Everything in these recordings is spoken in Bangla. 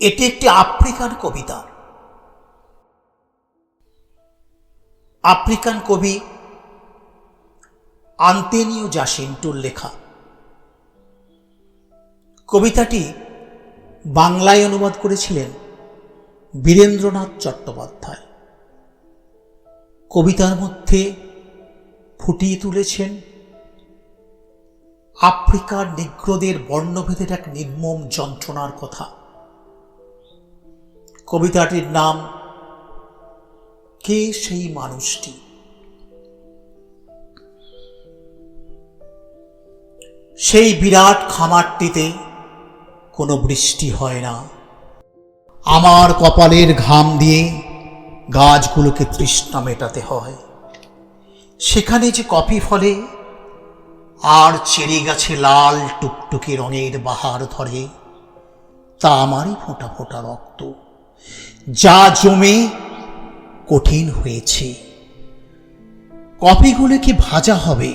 এটি একটি আফ্রিকান কবিতা। আফ্রিকান কবি আন্তেনিও জাসিন্টোর লেখা। কবিতাটি বাংলায় অনুবাদ করেছিলেন বীরেন্দ্রনাথ চট্টোপাধ্যায়। কবিতার মধ্যে ফুটিয়ে তুলেছেন আফ্রিকার নিগ্রদের বর্ণভেদের এক নির্মম যন্ত্রণার কথা। কবিতাটির নাম, কে সেই মানুষটি? সেই বিরাট খামারটিতে কোনো বৃষ্টি হয় না। আমার কপালের ঘাম দিয়ে গাছগুলোকে তৃষ্ণা মেটাতে হয়। সেখানে যে কপি ফলে আর চেরি গাছে লাল টুকটুকি রঙের বাহার ধরে, তা আমারই ফোঁটা ফোঁটা রক্ত। যা জমে কঠিন হয়েছে। কপিগুলোকে ভাজা হবে?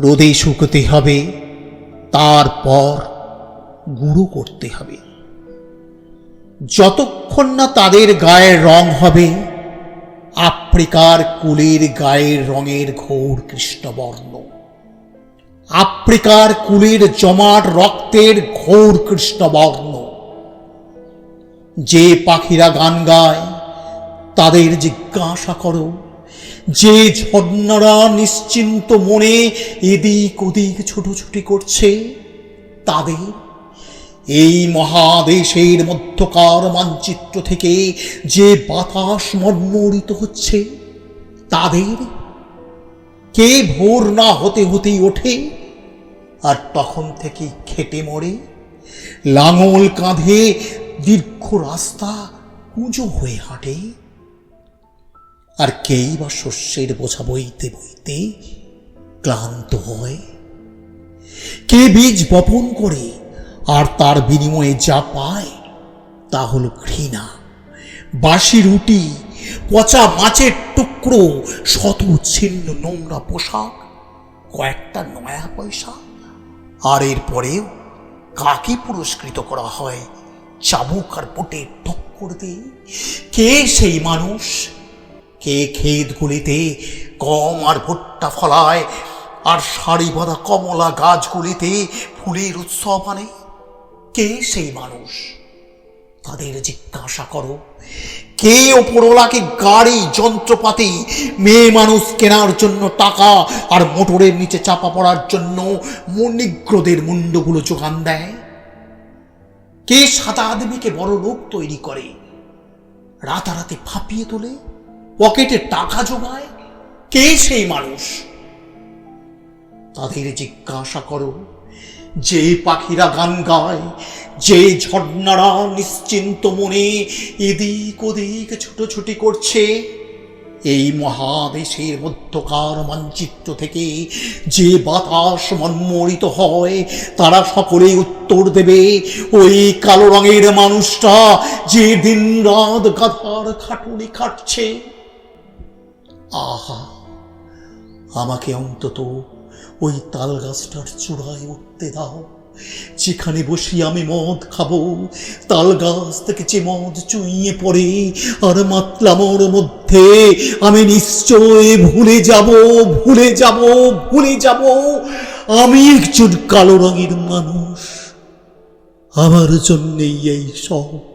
রোদে শুকোতে হবে। তারপর গুঁড়ো করতে হবে। যতক্ষণ না তাদের গায়ের রং হবে, আফ্রিকার কুলের গায়ের রঙের ঘোর কৃষ্ণবর্ণ। আফ্রিকার কুলের জমাট রক্তের ঘোর কৃষ্ণবর্ণ। যে পাখিরা গান গায়, তাদের জিজ্ঞাসা করো। যে ঝর্ণারা নিশ্চিন্ত মনে এদিক ওদিক ছুটোছুটি করছে, তাদের এই মহাদেশের মধ্যকার মানচিত্র থেকে যে বাতাস মর্মরিত হচ্ছে, তাদের কে ভোর না হতে হতেই ওঠে, আর তখন থেকে খেটে মরে, লাঙল কাঁধে দীর্ঘ রাস্তা কুঁজো হয়ে হাঁটে। আর কেই বা শস্যের বোঝা বইতে বইতে ক্লান্ত হয়। কে বীজ বপন করে আর তার বিনিময়ে যা পায় তা হল ঘৃণা। বাসি রুটি, পচা মাছের টুকরো, শত ছিন্ন নোংরা পোশাক, কয়েকটা নয়া পয়সা। আর এরপরেও কাকে পুরস্কৃত করা হয় চাবুক আর পোটে টক্কর দিয়ে কে সেই মানুষ? কে ক্ষেতগুলিতে গম আর ভুট্টা ফলায়, আর সারি বাঁধা কমলা গাছগুলিতে ফুলের উৎসব আনে? কে সেই মানুষ? তাদের জিজ্ঞাসা করো। কে ওপরওয়ালাকে গাড়ি, যন্ত্রপাতি, মেয়ে মানুষ কেনার জন্য টাকা আর মোটরের নিচে চাপা পড়ার জন্য মনিগ্রদের মুন্ডগুলো যোগান দেয়? কে সাদা আদমিকে বড় লোক তৈরি করে? রাতারাতি ফাঁপিয়ে তোলে, পকেটে টাকা জোগায়, কে সেই মানুষ? তাদের জিজ্ঞাসা করো, যে পাখিরা গান গায়, যে ঝর্ণারা নিশ্চিন্ত মনে এদিক ওদিক ছুটোছুটি করছে এই মহাদেশের মধ্যকার মানচিত্র থেকে যে বাতাস মন্মরিত হয়, তারা সকলেই উত্তর দেবে, ওই কালো রঙের মানুষটা যে দিন রাত গাধার খাটুনি খাটছে। আহা, আমাকে অন্তত ওই তাল গাছটার চূড়ায় উঠতে দাও। যেখানে বসি আমি মদ খাব, তাল গাছ থেকে যে মদ চুইয়ে পড়ে, আর মাতলামোর মধ্যে, আমি নিশ্চয় ভুলে যাব ভুলে যাব ভুলে যাব। আমি একজন কালো রঙের মানুষ, আমার জন্যেই এই সব।